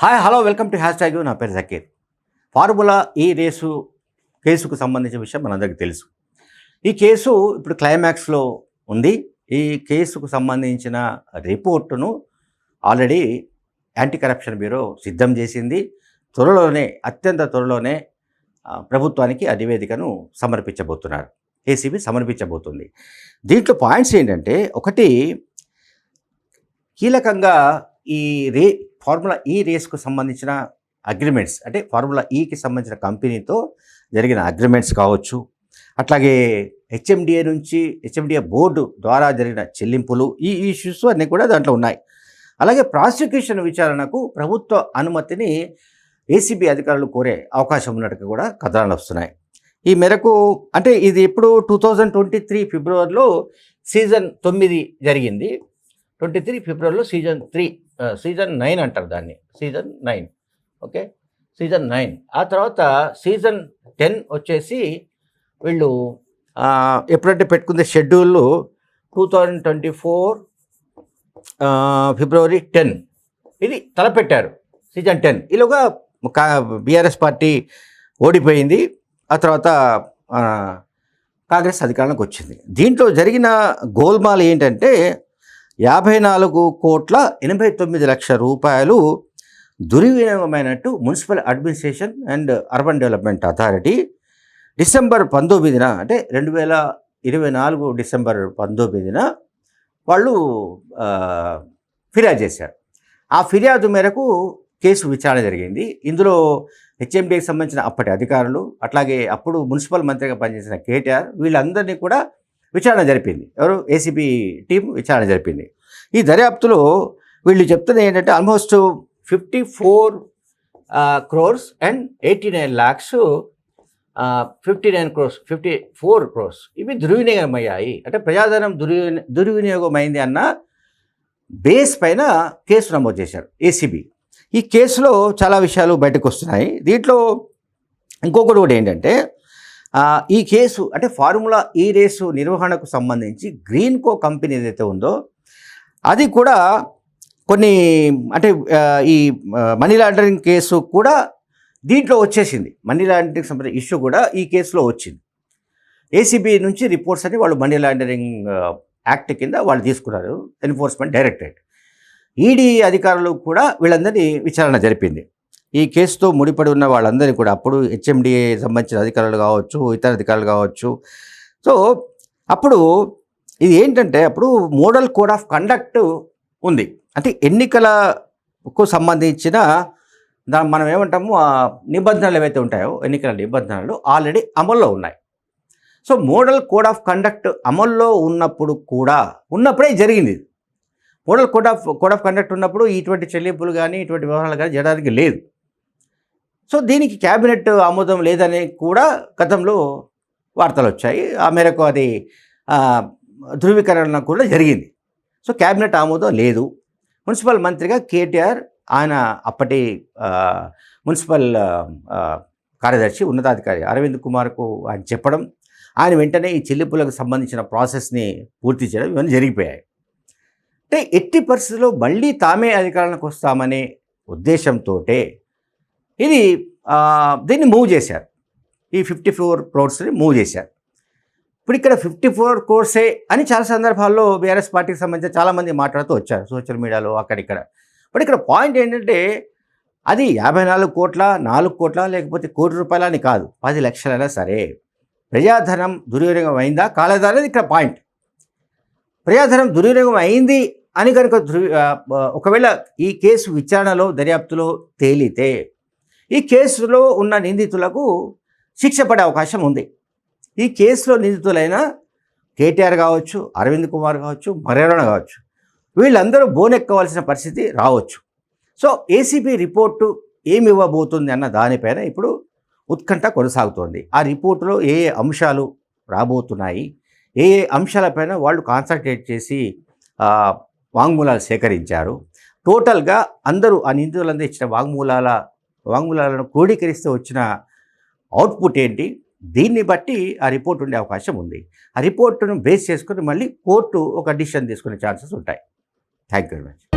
Hi hello welcome to hashtag నా పేరు Zakir. Formula ఈ రేసు కేసుకు సంబంధించిన విషయం మనందరికీ తెలుసు. ఈ కేసు ఇప్పుడు క్లైమాక్స్లో ఉంది. ఈ కేసుకు సంబంధించిన రిపోర్టును ఆల్రెడీ యాంటీ కరప్షన్ బ్యూరో సిద్ధం చేసింది. త్వరలోనే అత్యంత త్వరలోనే ప్రభుత్వానికి ఆ నివేదికను సమర్పించబోతున్నారు. ఏసీబీ సమర్పించబోతుంది. దీంట్లో పాయింట్స్ ఏంటంటే ఒకటి కీలకంగా ఈ రే ఫార్ములా ఈ రేస్కు సంబంధించిన అగ్రిమెంట్స్ అంటే ఫార్ములా ఈకి సంబంధించిన కంపెనీతో జరిగిన అగ్రిమెంట్స్ కావచ్చు. అట్లాగే హెచ్ఎండిఏ నుంచి హెచ్ఎండిఏ బోర్డు ద్వారా జరిగిన చెల్లింపులు ఈ ఇష్యూస్ అన్నీ కూడా దాంట్లో ఉన్నాయి. అలాగే ప్రాసిక్యూషన్ విచారణకు ప్రభుత్వ అనుమతిని ఏసీబీ అధికారులు కోరే అవకాశం ఉన్నట్టుగా కూడా కథనాలు వస్తున్నాయి. ఈ మేరకు అంటే ఇది ఇప్పుడు టూ థౌజండ్ ట్వంటీ త్రీ ఫిబ్రవరిలో సీజన్ తొమ్మిది జరిగింది. ట్వంటీ త్రీ ఫిబ్రవరిలో సీజన్ త్రీ సీజన్ నైన్ అంటారు దాన్ని. Season nine. Okay? Season nine. ఆ తర్వాత సీజన్ టెన్ వచ్చేసి వీళ్ళు ఎప్పుడంటే పెట్టుకునే schedule two thousand twenty four February ten. ఇది తలపెట్టారు సీజన్ టెన్. ఈలోగా బీఆర్ఎస్ పార్టీ ఓడిపోయింది. ఆ తర్వాత కాంగ్రెస్ అధికారంలోకి వచ్చింది. దీంట్లో జరిగిన గోల్మాల్ ఏంటంటే యాభై నాలుగు కోట్ల ఎనభై తొమ్మిది లక్షల రూపాయలు దుర్వినియోగమైనట్టు municipal administration and urban development authority December పంతొమ్మిదిన అంటే రెండు వేల ఇరవై నాలుగు డిసెంబర్ పంతొమ్మిదిన వాళ్ళు ఫిర్యాదు చేశారు. ఆ ఫిర్యాదు మేరకు కేసు విచారణ జరిగింది. ఇందులో హెచ్ఎండికి సంబంధించిన అప్పటి అధికారులు అట్లాగే అప్పుడు మున్సిపల్ మంత్రిగా పనిచేసిన కేటీఆర్ వీళ్ళందరినీ కూడా విచారణ జరిపింది. ఎవరు? ఏసీబీ టీం విచారణ జరిపింది. ఈ దర్యాప్తులో వీళ్ళు చెప్తున్నది ఏంటంటే almost fifty four crores and eighty nine lakhs fifty nine crores fifty four crores ఇవి దుర్వినియోగం అయ్యాయి అంటే ప్రజాధనం దుర్విని దుర్వినియోగం అయింది అన్న బేస్ పైన కేసు నమోదు చేశారు ఏసీబీ ఈ కేసులో చాలా విషయాలు బయటకు వస్తున్నాయి. దీంట్లో ఇంకొకటి కూడా ఏంటంటే ఈ కేసు అంటే ఫార్ములా ఈ రేసు నిర్వహణకు సంబంధించి గ్రీన్ కో కంపెనీ ఏదైతే ఉందో అది కూడా కొన్ని అంటే ఈ మనీ లాండరింగ్ కేసు కూడా దీంట్లో వచ్చేసింది. మనీ లాండరింగ్ సంబంధించిన ఇష్యూ కూడా ఈ కేసులో వచ్చింది. ఏసీబీ నుంచి రిపోర్ట్స్ అని వాళ్ళు మనీ లాండరింగ్ యాక్ట్ కింద వాళ్ళు తీసుకున్నారు ఎన్ఫోర్స్మెంట్ డైరెక్టరేట్. ఈడీ అధికారులు కూడా వీళ్ళందరినీ విచారణ జరిపింది. ఈ కేసుతో ముడిపడి ఉన్న వాళ్ళందరినీ కూడా అప్పుడు హెచ్ఎండిఏ సంబంధించిన అధికారులు కావచ్చు ఇతర అధికారులు కావచ్చు. సో అప్పుడు ఇది ఏంటంటే అప్పుడు మోడల్ కోడ్ ఆఫ్ కండక్ట్ ఉంది. అంటే ఎన్నికలకు సంబంధించిన దాని మనం ఏమంటాము ఆ నిబంధనలు ఏవైతే ఉంటాయో ఎన్నికల నిబంధనలు ఆల్రెడీ అమల్లో ఉన్నాయి. So model code of conduct అమల్లో ఉన్నప్పుడు కూడా ఉన్నప్పుడే జరిగింది ఇది. Model code of code of conduct ఉన్నప్పుడు ఇటువంటి చెల్లింపులు కానీ ఇటువంటి వ్యవహారాలు కానీ జరగడానికి లేదు. సో దీనికి క్యాబినెట్ ఆమోదం లేదని కూడా గతంలో వార్తలు వచ్చాయి ఆ మేరకు అది ధృవీకరణ కూడా జరిగింది. సో క్యాబినెట్ ఆమోదం లేదు. మున్సిపల్ మంత్రిగా కేటీఆర్ ఆయన అప్పటి మున్సిపల్ కార్యదర్శి ఉన్నతాధికారి అరవింద్ కుమార్కు ఆయన చెప్పడం ఆయన వెంటనే ఈ చెల్లింపులకు సంబంధించిన ప్రాసెస్ని పూర్తి చేయడం ఇవన్నీ జరిగిపోయాయి. అంటే ఎట్టి పరిస్థితుల్లో మళ్ళీ తామే అధికారంలోకి వస్తామనే ఉద్దేశంతో ఇది దీన్ని మూవ్ చేశారు. ఈ ఫిఫ్టీ ఫోర్ క్రోర్స్ని మూవ్ చేశారు. ఇప్పుడు ఇక్కడ ఫిఫ్టీ ఫోర్ క్రోర్సే అని చాలా సందర్భాల్లో బీఆర్ఎస్ పార్టీకి సంబంధించిన చాలామంది మాట్లాడుతూ వచ్చారు సోషల్ మీడియాలో అక్కడిక్కడ బట్ ఇక్కడ పాయింట్ ఏంటంటే అది యాభై నాలుగు కోట్ల నాలుగు కోట్ల లేకపోతే కోటి రూపాయల అని కాదు. పది లక్షలైనా సరే. ప్రజాధనం దుర్వినియోగం అయిందా? కాలేదా అనేది ఇక్కడ పాయింట్. ప్రజాధనం దుర్వినియోగం అయింది అని కనుక ఒకవేళ ఈ కేసు విచారణలో దర్యాప్తులో తేలితే ఈ కేసులో ఉన్న నిందితులకు శిక్ష పడే అవకాశం ఉంది. ఈ కేసులో నిందితులైన కేటీఆర్ కావచ్చు అరవింద్ కుమార్ కావచ్చు మరెవరైనా కావచ్చు వీళ్ళందరూ బోనెక్కవలసిన పరిస్థితి రావచ్చు. సో ఏసీబీ రిపోర్టు ఏమి ఇవ్వబోతుంది అన్న దానిపైన ఇప్పుడు ఉత్కంఠ కొనసాగుతోంది. ఆ రిపోర్టులో ఏ ఏ అంశాలు రాబోతున్నాయి ఏ ఏ అంశాలపైన వాళ్ళు కాన్సన్ట్రేట్ చేసి వాంగ్మూలాలు సేకరించారు. టోటల్గా అందరూ ఆ నిందితులందరూ ఇచ్చిన వాంగ్మూలాల వాంగ్మూలాలను క్రోడీకరిస్తే వచ్చిన అవుట్పుట్ ఏంటి? దీన్ని బట్టి ఆ రిపోర్ట్ ఉండే అవకాశం ఉంది. ఆ రిపోర్టును బేస్ చేసుకుని మళ్ళీ కోర్టు ఒక డిసిషన్ తీసుకునే ఛాన్సెస్ ఉంటాయి. Thank you very much